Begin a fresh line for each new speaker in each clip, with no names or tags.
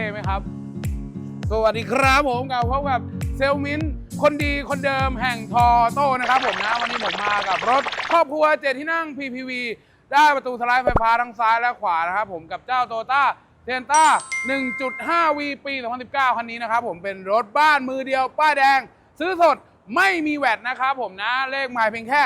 ท่ไหมครับ สวัสดีครับผมกับพบกับเซลมินคนดีคนเดิมแห่งทอโต้นะครับผมนะวันนี้ผมมากับรถครอบครัวเจ็ดที่นั่ง PPV ได้ประตูสไลด์ไฟฟ้าทั้งซ้ายและขวานะครับผมกับเจ้าโตต้าเทนต้า 1.5V ปี 2019 คันนี้นะครับผมเป็นรถบ้านมือเดียว ป้ายแดง ซื้อสดไม่มีแวดนะครับผมนะเลขหมายเพียงแค่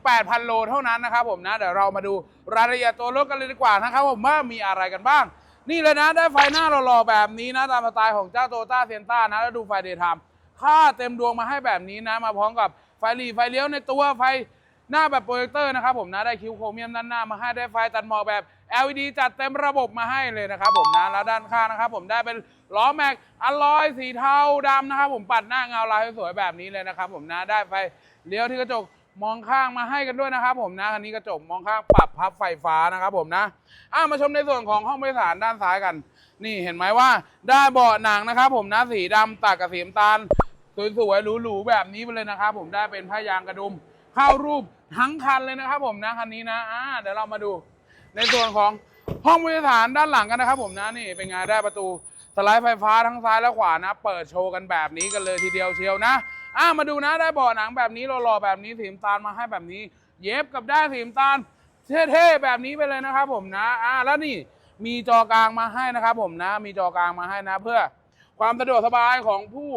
48,000 โลเท่านั้นนะครับผมนะ เดี๋ยวเรามาดูรายละเอียดตัวรถกันเลยดีกว่านะครับผมว่ามีอะไรกันบ้าง นี่เลยนะได้ไฟหน้าหล่อๆแบบนี้นะตามสไตล์ของเจ้าโตต้าเซนต้านะแล้วดูไฟเดย์ไทม์ค่าเต็มดวงมาให้แบบนี้นะ มาพร้อมกับไฟหลีไฟเลี้ยวในตัวไฟหน้าแบบโปรเจคเตอร์นะครับผมนะได้คิวโครเมียมด้านหน้ามาให้ได้ไฟตัดหมอกแบบ LED จัดเต็มระบบมาให้เลยนะครับผมนะแล้วด้านข้างนะครับผมได้เป็นล้อแม็กอลลอยสีเทาดำนะครับผมปัดหน้าเงาลายสวยๆแบบนี้เลยนะครับผมนะได้ไฟเลี้ยวที่กระจก มองข้างมาให้กันด้วยนะครับผมนะคันนี้กระจกมองข้างปรับพับไฟฟ้านะครับผมนะอะมาชมในส่วนของห้องโดยสารด้านซ้ายกัน นี่เห็นไหมว่าได้เบาะหนังนะครับ ผมนะสีดำตัดกับสีน้ำตาลสวยๆหรูๆแบบนี้ไปเลยนะครับผมได้เป็นผ้ายางกระดุมเข้ารูปทั้งคันเลยนะครับ ผมนะคันนี้นะอ่าเดี๋ยวเรามาดู ในส่วนของห้องผู้โดยสารด้านหลังกันนะครับ ผมนะนี่เป็นไงได้ประตูสไลด์ไฟฟ้าทั้งซ้ายและขวานะ เปิดโชว์กันแบบนี้กันเลยทีเดียวเชียวนะ อ่ามาดูนะได้เบาะหนังแบบนี้หล่อๆแบบนี้สีน้ำตาลมาให้แบบนี้ เย็บกับได้สีน้ำตาลเท่ๆแบบนี้ไปเลยนะครับผมนะอ่าแล้วนี่มีจอกลางมาให้นะครับผมนะ มีจอกลางมาให้นะ เพื่อความสะดวกสบายของผู้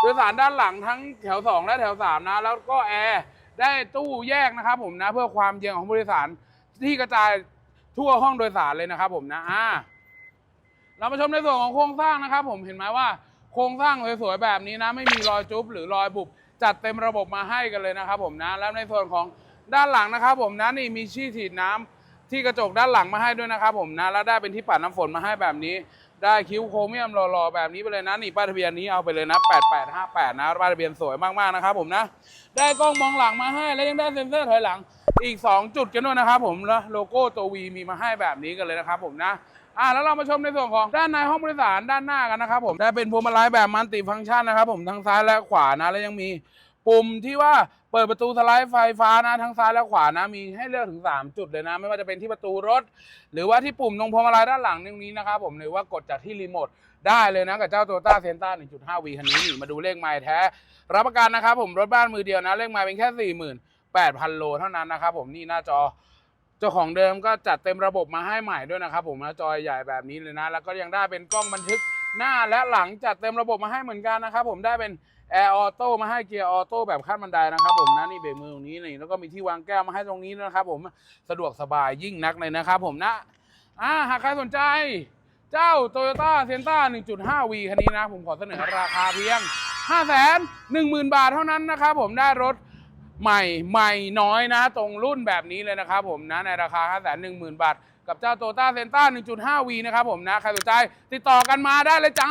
โดยสารด้านหลังทั้งแถว 2 และแถว 3 นะ แล้วก็แอร์ได้ตู้แยกนะครับผมนะ เพื่อความเย็นของผู้โดยสารที่กระจายทั่วห้องโดยสารเลยนะครับผมนะอ่าเรามาชมในส่วนของโครงสร้างนะครับ ผมเห็นไหมว่า โครงสร้างสวยๆแบบนี้นะ ไม่มีรอยจุ๊บหรือรอยบุบจัดเต็มระบบมาให้กันเลยนะครับ ผมนะแล้วในส่วนของด้านหลังนะครับ ผมนะนี่มีชี่ฉีดน้ำที่กระจกด้านหลังมาให้ด้วยนะครับ ผมนะแล้วได้เป็นที่ปัดน้ำฝนมาให้แบบนี้ ได้คิ้วโครเมียมหล่อๆแบบนี้ไปเลยนะนี่ป้ายทะเบียนนี้เอาไปเลยนะ 8858 นะป้ายทะเบียนสวยมากๆนะครับ ผมนะได้กล้องมองหลังมาให้ และยังได้เซ็นเซอร์ถอยหลังอีก 2 จุดกันด้วยนะครับ ผมแล้วโลโก้ตัววีมีมาให้แบบนี้กันเลยนะครับ ผมนะ อ่าแล้วเรามาชมในส่วนของด้านในห้องบริสารด้านหน้ากันนะครับผมได้เป็นพวงมาลัยแบบมัลติฟังก์ชันนะครับผมทั้งซ้ายและขวานะแล้วยังมีปุ่มที่ว่าเปิดประตูสไลด์ไฟฟ้านะทั้งซ้ายและขวานะมีให้เลือกถึง 3 จุดเลยนะ ไม่ว่าจะเป็นที่ประตูรถ หรือว่าที่ปุ่มตรงพวงมาลัยด้านหลังตรงนี้นะครับผมหรือว่ากดจากที่รีโมทได้เลยนะกับเจ้า Toyota c e n t a 1.5V คันนี้นี่มาดูเลขไมล์แท้ รับประกันนะครับผมรถบ้านมือเดียวนะเลขไมล์เป็นแค่ 48,000 โลเท่านั้นนะครับผมนี่หน้าจอ จ้าของเดิมก็จัดเต็มระบบมาให้ใหม่ด้วยนะครับผมนะจอใหญ่แบบนี้เลยนะ แล้วก็ยังได้เป็นกล้องบันทึกหน้าและหลังจัดเต็มระบบมาให้เหมือนกันนะครับผมได้เป็นแอร์ออโต้มาให้เกียร์ออโต้แบบขั้นบันไดนะครับผมนะนี่เบรกมือตรงนี้นี่แล้วก็มีที่วางแก้วมาให้ตรงนี้นะครับผมสะดวกสบายยิ่งนักเลยนะครับผมนะอ่าหากใครสนใจ เจ้า Toyota c e n t a 1.5V คันนี้นะ ผมขอเสนอราคาเพียง 5 1 0 0 0 0 บาทเท่านั้นนะครับผมได้รถ ใหม่ใหม่น้อยนะ ตรงรุ่นแบบนี้เลยนะครับผมนะในราคา 5 1 0 0 0 0 บาท กับเจ้าโตต้าเซนต้า 1.5V นะครับผมนะ ใครสนใจติดต่อกันมาได้เลยจ้า